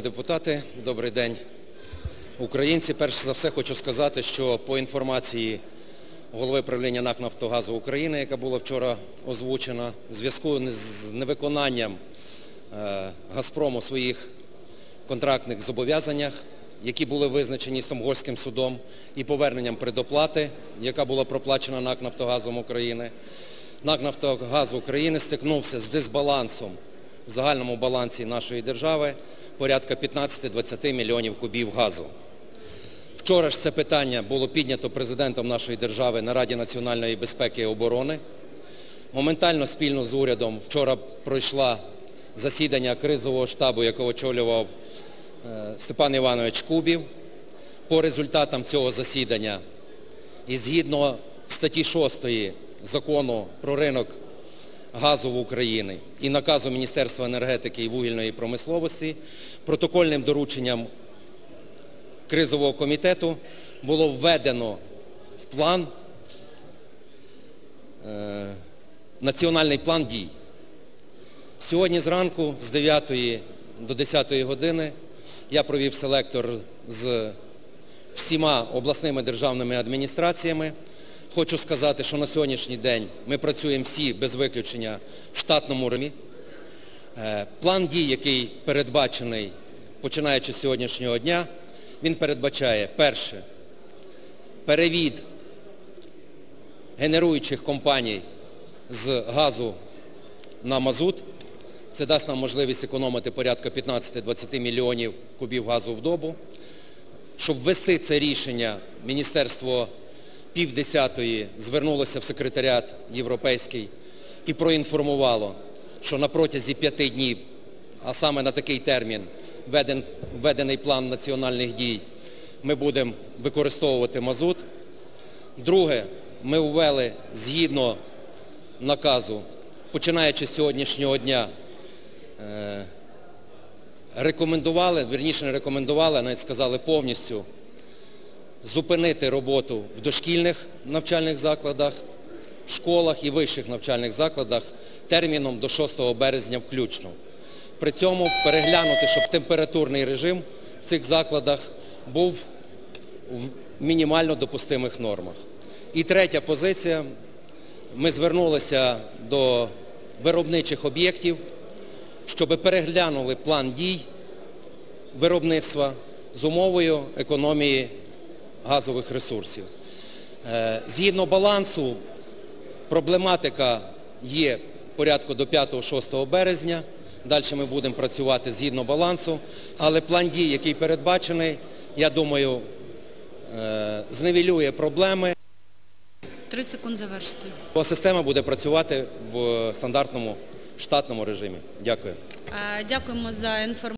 Депутати, добрий день, українці. Перш за все хочу сказати, що по інформації голови правління НАК «Нафтогазу України», яка була вчора озвучена, в зв'язку з невиконанням е, «Газпрому» своїх контрактних зобов'язаннях, які були визначені Стомгольським судом, і поверненням предоплати, яка була проплачена НАК «Нафтогазом України», НАК «Нафтогаз України» стикнувся з дисбалансом в загальному балансі нашої держави порядка 15-20 мільйонів кубів газу. Вчора ж це питання було піднято президентом нашої держави на Раді національної безпеки і оборони. Моментально спільно з урядом вчора пройшла засідання кризового штабу, якого очолював е, Степан Іванович Кубів. По результатам цього засідання і згідно статті 6 закону про ринок газу в Україні і наказу Міністерства енергетики і вугільної промисловості протокольним дорученням кризового комітету було введено в план е, національний план дій. Сьогодні зранку з 9 до 10 години я провів селектор з всіма обласними державними адміністраціями. Хочу сказати, що на сьогоднішній день ми працюємо всі без виключення в штатному режимі. Е, План дій, який передбачений, починаючи з сьогоднішнього дня, він передбачає, перше, перевід генеруючих компаній з газу на мазут. Це дасть нам можливість економити порядка 15-20 мільйонів кубів газу в добу. Щоб ввести це рішення, Міністерство півдесятої звернулося в секретаріат європейський і проінформувало, що на протязі п'яти днів, а саме на такий термін, введений план національних дій, ми будемо використовувати мазут. Друге, ми ввели згідно наказу, починаючи з сьогоднішнього дня, е, рекомендували, вірніше не рекомендували, а навіть сказали повністю, зупинити роботу в дошкільних навчальних закладах, школах і вищих навчальних закладах терміном до 6 березня включно. При цьому переглянути, щоб температурний режим в цих закладах був в мінімально допустимих нормах. І третя позиція. Ми звернулися до виробничих об'єктів, щоб переглянули план дій виробництва з умовою економії газових ресурсів. Е, Згідно балансу, проблематика є порядку до 5-6 березня. Далі ми будемо працювати згідно балансу. Але план дій, який передбачений, я думаю, е, зневелює проблеми. 30 секунд завершити. Система буде працювати в стандартному штатному режимі. Дякую. Е, Дякуємо за інформацію.